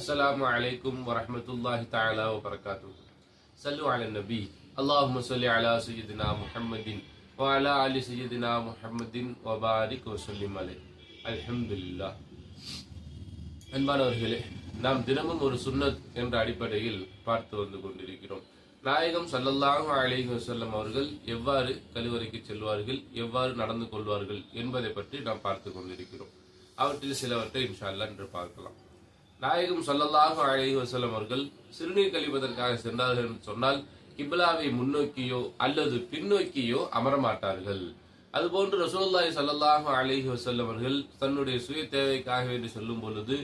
السلام عليكم ورحمة الله تعالى وبركاته صلوا على النبي اللهم صل على سيدنا محمد وعلى آل سيدنا محمد وبارك وسلم عليه الحمد لله அன்பானவர்களே நாம் தினமும் ஒரு சுன்னத் என்ற அடிப்படையில் பார்த்து வந்து கொண்டிருக்கிறோம் நாயகம் ஸல்லல்லாஹு அலைஹி வஸல்லம் அவர்கள் எவ்வாறு கழிவறைக்கு செல்வார்கள் எவ்வாறு நடந்து கொள்வார்கள் என்பதை பற்றி நாம் பார்த்து கொண்டிருக்கிறோம் அவற்றில் சிலவற்றை இன்ஷா அல்லாஹ் இன்று பார்க்கலாம் நாயகம் சொல்லல்லாக அழகி வசலம் அவர்கள் சிறுநீர் கழிப்பதற்காக சென்றார்கள் என்று சொன்னால் கிப்லாவை முன்னோக்கியோ அல்லது பின்னோக்கியோ அமரமாட்டார்கள். அதுபோன்று ரசூலுல்லாஹி ஸல்லல்லாஹு அலைஹி வசல்லம் அவர்கள் தன்னுடைய சுய தேவைக்காக வேண்டி சொல்லும் பொழுது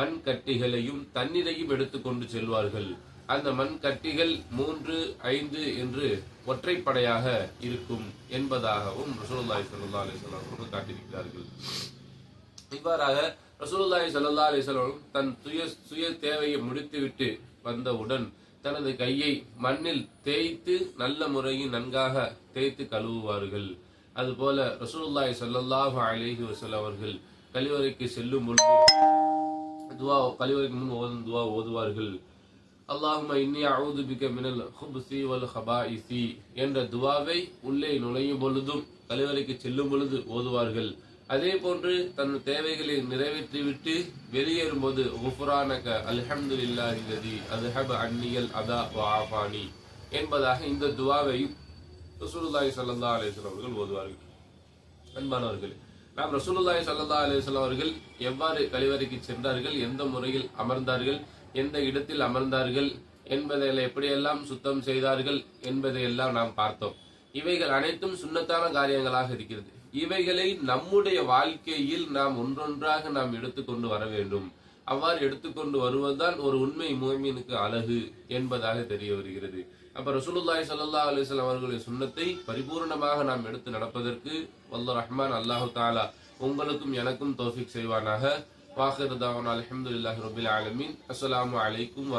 மண் கட்டிகளையும் தண்ணீரையும் எடுத்துக்கொண்டு செல்வார்கள். அந்த மண் கட்டிகள் மூன்று ஐந்து என்று ஒற்றைப்படையாக இருக்கும் என்பதாகவும் ரசூலுல்லாஹி சல்லா அலி சொல்லாம் காட்டியிருக்கிறார்கள். இவ்வாறாக ரசூலுல்லாஹி சல்லா அலைஹி தன் சுய சுய தேவையை முடித்துவிட்டு வந்தவுடன் தனது கையை மண்ணில் தேய்த்து நல்ல முறையில் நன்காக தேய்த்து கழுவுவார்கள். அதுபோல ரசூலுல்லாஹி ஸல்லல்லாஹு அலிஹி வசல் அவர்கள் கழிவறைக்கு செல்லும் பொழுது துவா கழிவறைக்கு முன் ஓதும் துவா ஓதுவார்கள். அல்லாஹும இன்னி அவுது பிக்க மினல் ஹுப்சி வல் ஹபாயிசி என்ற துவாவை உள்ளே நுழையும் பொழுதும் கழிவறைக்கு செல்லும் பொழுது ஓதுவார்கள். அதே போன்று தன் தேவைகளை நிறைவேற்றிவிட்டு வெளியேறும்போது குஃபுரானக அல்ஹம்துலில்லாஹி லதி அத்ஹப அன்னியல் அதா வ என்பதாக இந்த துவாவையும் ரசூலுல்லாஹி ஸல்லல்லாஹு அலைஹி வஸல்லம் அவர்கள் ஓதுவார்கள். அன்பானவர்களே நாம் ரசூலுல்லாஹி ஸல்லல்லாஹு அலைஹி வஸல்லம் அவர்கள் எவ்வாறு கழிவறைக்கு சென்றார்கள் எந்த முறையில் அமர்ந்தார்கள் எந்த இடத்தில் அமர்ந்தார்கள் என்பதை எப்படியெல்லாம் சுத்தம் செய்தார்கள் என்பதை எல்லாம் நாம் பார்த்தோம். இவைகள் அனைத்தும் சுண்ணத்தான காரியங்களாக இருக்கிறது. இவைகளை நம்முடைய வாழ்க்கையில் நாம் ஒன்றொன்றாக நாம் எடுத்துக்கொண்டு வர வேண்டும். அவ்வாறு எடுத்துக்கொண்டு வருவதுதான் ஒரு உண்மை முகமீனுக்கு அழகு என்பதாக தெரிய வருகிறது. அப்ப ரசூலுல்லாய் சல்லா அலிஸ்லாம் அவர்களுடைய சுண்ணத்தை பரிபூர்ணமாக நாம் எடுத்து நடப்பதற்கு வல்ல ரஹ்மான் அல்லாஹு தாலா உங்களுக்கும் எனக்கும் தோஃபிக் செய்வானாக. வாஹிர் தாவன் ரபுல் ஆலமின் ஆலமீன். வலைக்கும் அலைக்கும்